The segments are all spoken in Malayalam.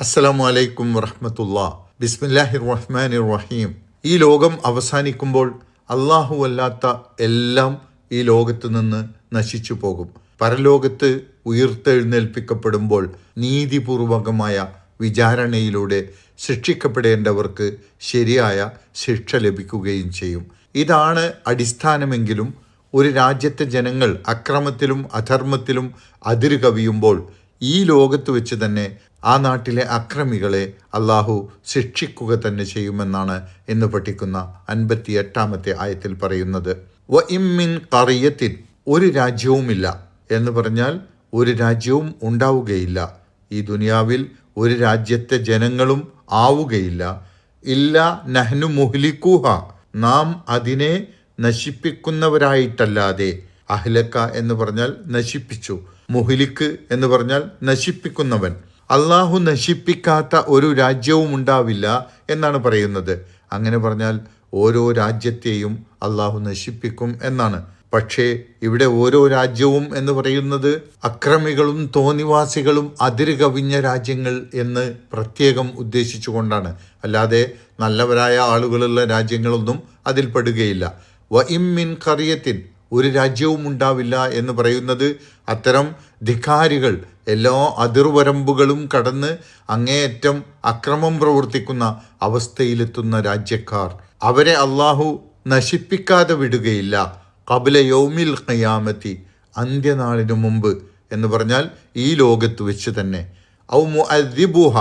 അസ്സലാമു അലൈക്കും വറഹമത്തുള്ള. ബിസ്മില്ലാഹിർ റഹ്മാൻ റഹീം ഈ ലോകം അവസാനിക്കുമ്പോൾ അള്ളാഹു അല്ലാത്ത എല്ലാം ഈ ലോകത്ത് നിന്ന് നശിച്ചു പോകും. പരലോകത്ത് ഉയർത്തെഴുന്നേൽപ്പിക്കപ്പെടുമ്പോൾ നീതിപൂർവകമായ വിചാരണയിലൂടെ ശിക്ഷിക്കപ്പെടേണ്ടവർക്ക് ശരിയായ ശിക്ഷ ലഭിക്കുകയും ചെയ്യും. ഇതാണ് അടിസ്ഥാനമെങ്കിലും ഒരു രാജ്യത്തെ ജനങ്ങൾ അക്രമത്തിലും അധർമ്മത്തിലും അതിര് കവിയുമ്പോൾ ഈ ലോകത്ത് വെച്ച് തന്നെ ആ നാട്ടിലെ അക്രമികളെ അള്ളാഹു ശിക്ഷിക്കുക തന്നെ ചെയ്യുമെന്നാണ് എന്ന് പഠിക്കുന്ന അൻപത്തി എട്ടാമത്തെ ആയത്തിൽ പറയുന്നത്. വ ഇമ്മിൻ കറിയത്തിൻ ഒരു രാജ്യവുമില്ല എന്ന് പറഞ്ഞാൽ ഒരു രാജ്യവും ഉണ്ടാവുകയില്ല. ഈ ദുനിയാവിൽ ഒരു രാജ്യത്തെ ജനങ്ങളും ആവുകയില്ല. ഇല്ല നഹ്നു മുഹ്ലിക്കൂഹ നാം അതിനെ നശിപ്പിക്കുന്നവരായിട്ടല്ലാതെ അഹ്ലക്ക എന്ന് പറഞ്ഞാൽ നശിപ്പിച്ചു. മുഹ്ലിക്ക് എന്ന് പറഞ്ഞാൽ നശിപ്പിക്കുന്നവൻ. അള്ളാഹു നശിപ്പിക്കാത്ത ഒരു രാജ്യവും ഉണ്ടാവില്ല എന്നാണ് പറയുന്നത്. അങ്ങനെ പറഞ്ഞാൽ ഓരോ രാജ്യത്തെയും അള്ളാഹു നശിപ്പിക്കും എന്നാണ്. പക്ഷേ ഇവിടെ ഓരോ രാജ്യവും എന്ന് പറയുന്നത് അക്രമികളും തോന്നിവാസികളും അതിര് കവിഞ്ഞ രാജ്യങ്ങൾ എന്ന് പ്രത്യേകം ഉദ്ദേശിച്ചുകൊണ്ടാണ്. അല്ലാതെ നല്ലവരായ ആളുകളുള്ള രാജ്യങ്ങളൊന്നും അതിൽപ്പെടുകയില്ല. വ ഇമ്മിൻ കറിയത്തിൻ ഒരു രാജ്യവും ഉണ്ടാവില്ല എന്ന് പറയുന്നത് അത്തരം ധിക്കാരികൾ എല്ലാ അതിർവരമ്പുകളും കടന്ന് അങ്ങേയറ്റം അക്രമം പ്രവർത്തിക്കുന്ന അവസ്ഥയിലെത്തുന്ന രാജ്യക്കാർ. അവരെ അള്ളാഹു നശിപ്പിക്കാതെ വിടുകയില്ല. കബില യൗമിൽ ഖയാമത്തി അന്ത്യനാളിനു മുമ്പ് എന്ന് പറഞ്ഞാൽ ഈ ലോകത്ത് വെച്ച് തന്നെ. ഔ മുഅദ്ദിബുഹ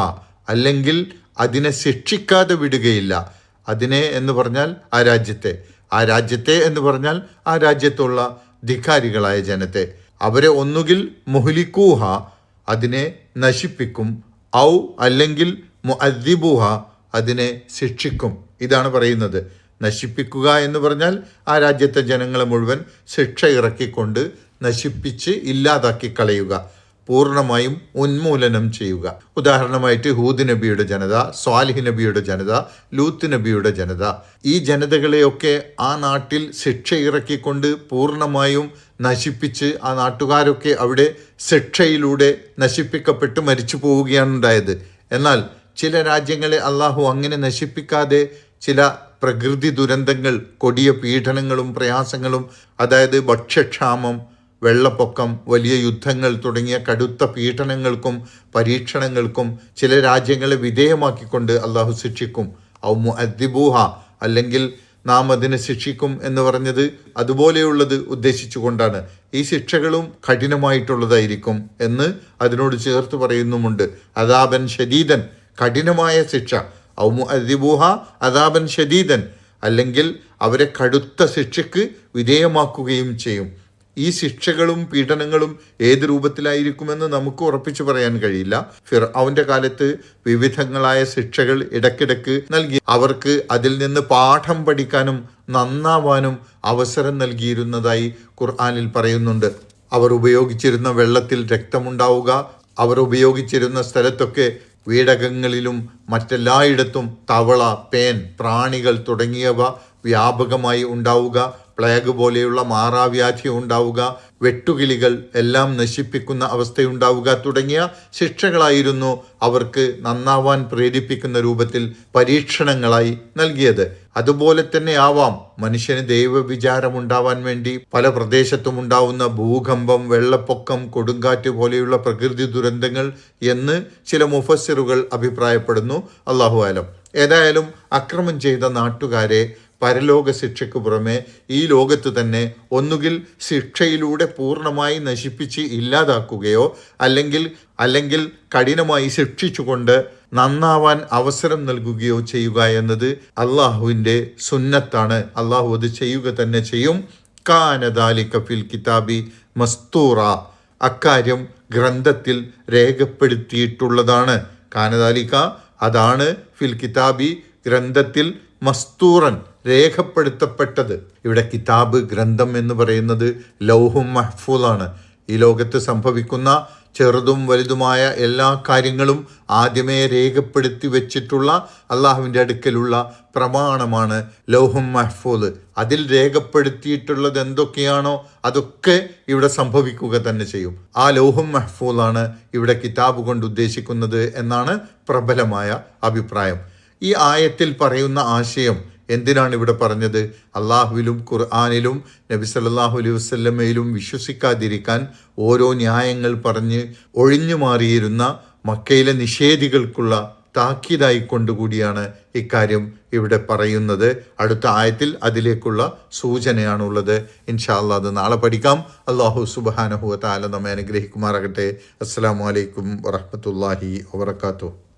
അല്ലെങ്കിൽ അതിനെ ശിക്ഷിക്കാതെ വിടുകയില്ല. അതിനെ എന്ന് പറഞ്ഞാൽ ആ രാജ്യത്തെ. ആ രാജ്യത്തെ എന്ന് പറഞ്ഞാൽ ആ രാജ്യത്തുള്ള ധിക്കാരികളായ ജനത്തെ. അവരെ ഒന്നുകിൽ മുഹ്ലിക്കൂഹ അതിനെ നശിപ്പിക്കും. ഔ അല്ലെങ്കിൽ മുഅദ്ദിബുഹ അതിനെ ശിക്ഷിക്കും. ഇതാണ് പറയുന്നത്. നശിപ്പിക്കുക എന്ന് പറഞ്ഞാൽ ആ രാജ്യത്തെ ജനങ്ങളെ മുഴുവൻ ശിക്ഷ ഇറക്കിക്കൊണ്ട് നശിപ്പിച്ച് ഇല്ലാതാക്കി കളയുക. പൂർണമായും ഉന്മൂലനം ചെയ്യുക. ഉദാഹരണമായിട്ട് ഹൂദ് നബിയുടെ ജനത സ്വാലിഹ് നബിയുടെ ജനത ലൂത്ത് നബിയുടെ ജനത. ഈ ജനതകളെയൊക്കെ ആ നാട്ടിൽ ശിക്ഷ ഇറക്കിക്കൊണ്ട് പൂർണമായും നശിപ്പിച്ച് ആ നാട്ടുകാരൊക്കെ അവിടെ ശിക്ഷയിലൂടെ നശിപ്പിക്കപ്പെട്ട് മരിച്ചു പോവുകയാണ് ഉണ്ടായത്. എന്നാൽ ചില രാജ്യങ്ങളെ അള്ളാഹു അങ്ങനെ നശിപ്പിക്കാതെ ചില പ്രകൃതി ദുരന്തങ്ങൾ കൊടിയ പീഡനങ്ങളും പ്രയാസങ്ങളും അതായത് ഭക്ഷ്യക്ഷാമം വെള്ളപ്പൊക്കം വലിയ യുദ്ധങ്ങൾ തുടങ്ങിയ കടുത്ത പീഡനങ്ങൾക്കും പരീക്ഷണങ്ങൾക്കും ചില രാജ്യങ്ങളെ വിധേയമാക്കിക്കൊണ്ട് അള്ളാഹു ശിക്ഷിക്കും. ഔ മുഅദ്ദിബൂഹ അല്ലെങ്കിൽ നാം അതിനെ ശിക്ഷിക്കും എന്ന് പറഞ്ഞത് അതുപോലെയുള്ളത് ഉദ്ദേശിച്ചുകൊണ്ടാണ്. ഈ ശിക്ഷകളും കഠിനമായിട്ടുള്ളതായിരിക്കും എന്ന് അതിനോട് ചേർത്ത് പറയുന്നുമുണ്ട്. അദാബൻ ശരീദൻ കഠിനമായ ശിക്ഷ. ഔ അതിബൂഹ അദാബൻ ശരീദൻ അല്ലെങ്കിൽ അവരെ കടുത്ത ശിക്ഷയ്ക്ക് വിധേയമാക്കുകയും ചെയ്യും. ഈ ശിക്ഷകളും പീഡനങ്ങളും ഏത് രൂപത്തിലായിരിക്കുമെന്ന് നമുക്ക് ഉറപ്പിച്ചു പറയാൻ കഴിയില്ല. ഫിർ അവന്റെ കാലത്ത് വിവിധങ്ങളായ ശിക്ഷകൾ ഇടയ്ക്കിടയ്ക്ക് നൽകി. അവർക്ക് അതിൽ നിന്ന് പാഠം പഠിക്കാനും നന്നാവാനും അവസരം നൽകിയിരുന്നതായി ഖുർആാനിൽ പറയുന്നുണ്ട്. അവർ ഉപയോഗിച്ചിരുന്ന വെള്ളത്തിൽ രക്തമുണ്ടാവുക അവർ ഉപയോഗിച്ചിരുന്ന സ്ഥലത്തൊക്കെ വീടകങ്ങളിലും മറ്റെല്ലായിടത്തും തവള പേൻ പ്രാണികൾ തുടങ്ങിയവ വ്യാപകമായി ഉണ്ടാവുക പ്ലേഗ് പോലെയുള്ള മാറാവ്യാധി ഉണ്ടാവുക വെട്ടുകിളികൾ എല്ലാം നശിപ്പിക്കുന്ന അവസ്ഥയുണ്ടാവുക തുടങ്ങിയ ശിക്ഷകളായിരുന്നു അവർക്ക് നന്നാവാൻ പ്രേരിപ്പിക്കുന്ന രൂപത്തിൽ പരീക്ഷണങ്ങളായി നൽകിയത്. അതുപോലെ തന്നെ ആവാം. മനുഷ്യന് ദൈവവിചാരമുണ്ടാവാൻ വേണ്ടി പല പ്രദേശത്തും ഉണ്ടാവുന്ന ഭൂകമ്പം വെള്ളപ്പൊക്കം കൊടുങ്കാറ്റ് പോലെയുള്ള പ്രകൃതി ദുരന്തങ്ങൾ എന്ന് ചില മുഫസ്സിറുകൾ അഭിപ്രായപ്പെടുന്നു. അള്ളാഹു ആലം. ഏതായാലും അക്രമം ചെയ്ത നാട്ടുകാരെ പരലോക ശിക്ഷയ്ക്ക് പുറമെ ഈ ലോകത്ത് തന്നെ ഒന്നുകിൽ ശിക്ഷയിലൂടെ പൂർണമായി നശിപ്പിച്ച് ഇല്ലാതാക്കുകയോ അല്ലെങ്കിൽ അല്ലെങ്കിൽ കഠിനമായി ശിക്ഷിച്ചുകൊണ്ട് നന്നാവാൻ അവസരം നൽകുകയോ ചെയ്യുക എന്നത് അള്ളാഹുവിന്റെ സുന്നത്താണ്. അള്ളാഹു അത് ചെയ്യുക തന്നെ ചെയ്യും. കാനദാലി ഫിൽ കിതാബി മസ്തൂറ. അക്കാര്യം ഗ്രന്ഥത്തിൽ രേഖപ്പെടുത്തിയിട്ടുള്ളതാണ്. കാനദാലിക അതാണ് ഫിൽ കിതാബി ഗ്രന്ഥത്തിൽ മസ്തൂറൻ. രേഖപ്പെടുത്തപ്പെട്ടത്. ഇവിടെ കിതാബ് ഗ്രന്ഥം എന്ന് പറയുന്നത് ലൗഹും മഹ്ഫൂദാണ് ഈ ലോകത്ത് സംഭവിക്കുന്ന ചെറുതും വലുതുമായ എല്ലാ കാര്യങ്ങളും ആദ്യമേ രേഖപ്പെടുത്തി വെച്ചിട്ടുള്ള അള്ളാഹുവിന്റെ അടുക്കലുള്ള പ്രമാണമാണ് ലൗഹും മഹ്ഫൂദ് അതിൽ രേഖപ്പെടുത്തിയിട്ടുള്ളത് എന്തൊക്കെയാണോ അതൊക്കെ ഇവിടെ സംഭവിക്കുക തന്നെ ചെയ്യും. ആ ലൗഹും മഹ്ഫൂദാണ് ഇവിടെ കിതാബ് കൊണ്ട് ഉദ്ദേശിക്കുന്നത് എന്നാണ് പ്രബലമായ അഭിപ്രായം. ഈ ആയത്തിൽ പറയുന്ന ആശയം എന്തിനാണ് ഇവിടെ പറഞ്ഞത്? അള്ളാഹുവിലും ഖുർആാനിലും നബി സല്ലാഹു അലൈഹി വസല്ലമയിലും വിശ്വസിക്കാതിരിക്കാൻ ഓരോ ന്യായങ്ങൾ പറഞ്ഞ് ഒഴിഞ്ഞു മാറിയിരുന്ന മക്കയിലെ നിഷേധികൾക്കുള്ള താക്കീതായി കൊണ്ടുകൂടിയാണ് ഇക്കാര്യം ഇവിടെ പറയുന്നത്. അടുത്ത ആയത്തിൽ അതിലേക്കുള്ള സൂചനയാണുള്ളത്. ഇൻഷാല്ല അത് നാളെ പഠിക്കാം. അള്ളാഹു സുബാനഹുവ താല നമ്മെ അനുഗ്രഹിക്കുമാറാകട്ടെ. അസ്സാം വലൈക്കും വറഹമത്തല്ലാഹി വാത്തു